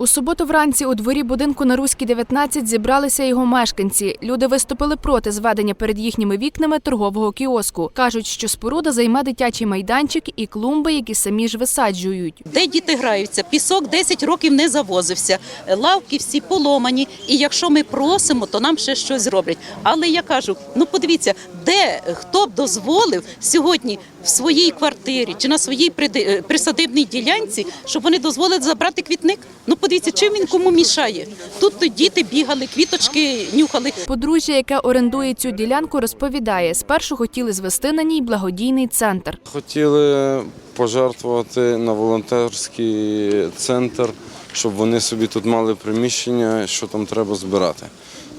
У суботу вранці у дворі будинку на Руській 19 зібралися його мешканці. Люди виступили проти зведення перед їхніми вікнами торгового кіоску. Кажуть, що споруда займе дитячий майданчик і клумби, які самі ж висаджують. Де діти граються? Пісок 10 років не завозився, лавки всі поломані. І якщо ми просимо, то нам ще щось зроблять. Але я кажу: ну подивіться, де хто б дозволив сьогодні в своїй квартирі чи на своїй е, присадибній ділянці, щоб вони дозволили забрати квітник? Ну подивіться, чим він кому мішає? Тут то діти бігали, квіточки нюхали. Подружжя, яке орендує цю ділянку, розповідає, спершу хотіли звести на ній благодійний центр. Хотіли пожертвувати на волонтерський центр, щоб вони собі тут мали приміщення, що там треба збирати.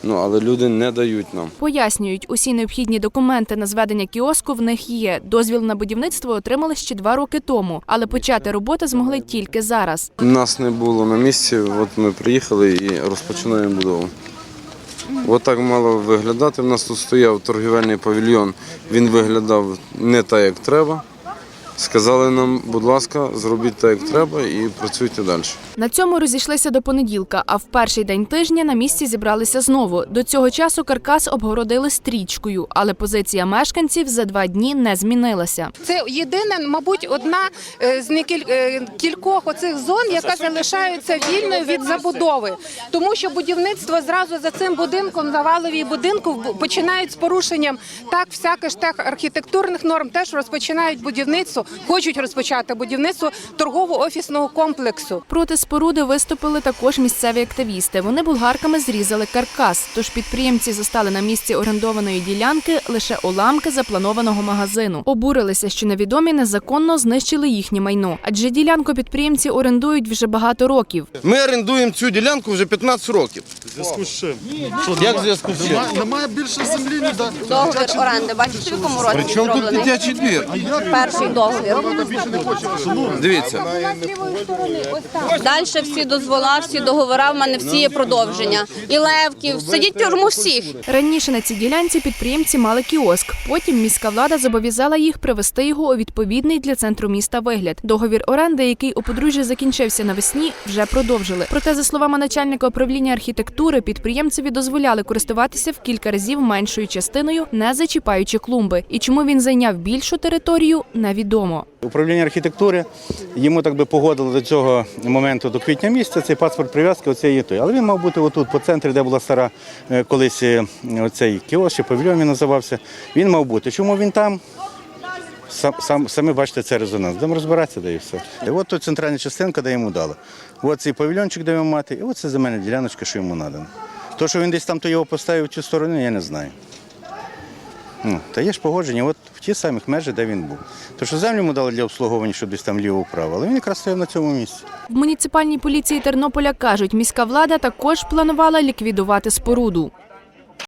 Ну але люди не дають нам. Пояснюють, усі необхідні документи на зведення кіоску в них є. Дозвіл на будівництво отримали ще два роки тому, але почати роботи змогли тільки зараз. Нас не було на місці. От ми приїхали і розпочинаємо будову. От так мало виглядати. У нас тут стояв торгівельний павільйон. Він виглядав не так, як треба. Сказали нам, будь ласка, зробіть так, як треба, і працюйте далі. На цьому розійшлися до понеділка, а в перший день тижня на місці зібралися знову. До цього часу каркас обгородили стрічкою, але позиція мешканців за два дні не змінилася. Це єдина, мабуть, одна е, з е, кількох оцих зон, яка залишається вільною від забудови, тому що будівництво зразу за цим будинком, за валовій будинку, в- починають з порушенням так, всяких ж так архітектурних норм, теж розпочинають будівництво, хочуть розпочати будівництво торгово-офісного комплексу. Проти споруди виступили також місцеві активісти. Вони булгарками зрізали каркас, тож підприємці застали на місці орендованої ділянки лише уламки запланованого магазину. Обурилися, що невідомі незаконно знищили їхнє майно, адже ділянку підприємці орендують вже багато років. Ми орендуємо цю ділянку вже 15 років. Зв'язку з чим? Як зв'язку з чим? Немає, більше землі. Договір оренди. Бачите, в якому році Причому тут зроблений? дитячий двір? Перший договір. Дивіться, Далі всі дозвола, всі договори, в мене всі є продовження. І левків, сидіть в тюрму всіх. Раніше на цій ділянці підприємці мали кіоск. Потім міська влада зобов'язала їх привести його у відповідний для центру міста вигляд. Договір оренди, який у подружжя закінчився навесні, вже продовжили. Проте, за словами начальника управління архітектури, підприємцеві дозволяли користуватися в кілька разів меншою частиною, не зачіпаючи клумби. І чому він зайняв більшу територію, невідомо. Управління архітектури йому так би погодило до цього моменту до квітня місяця цей паспорт прив'язки, оце є той. Але він мав бути отут, по центрі, де була стара е, колись е, оцей кіоск, чи павільйон він називався. Він мав бути. Чому він там? Сам, сам, самі бачите, це резонанс. Будемо розбиратися, де і все. І от тут центральна частинка, де йому дали. От цей павільйончик, де йому мати, і от це земельна діляночка, що йому надано. То, що він десь там то його поставив в цю сторону, я не знаю. Ну, та є ж погодження, от в ті самих межі, де він був. То що землю йому дали для обслуговування, щоб десь там ліво-вправо, але він якраз стояв на цьому місці. В муніципальній поліції Тернополя кажуть, міська влада також планувала ліквідувати споруду.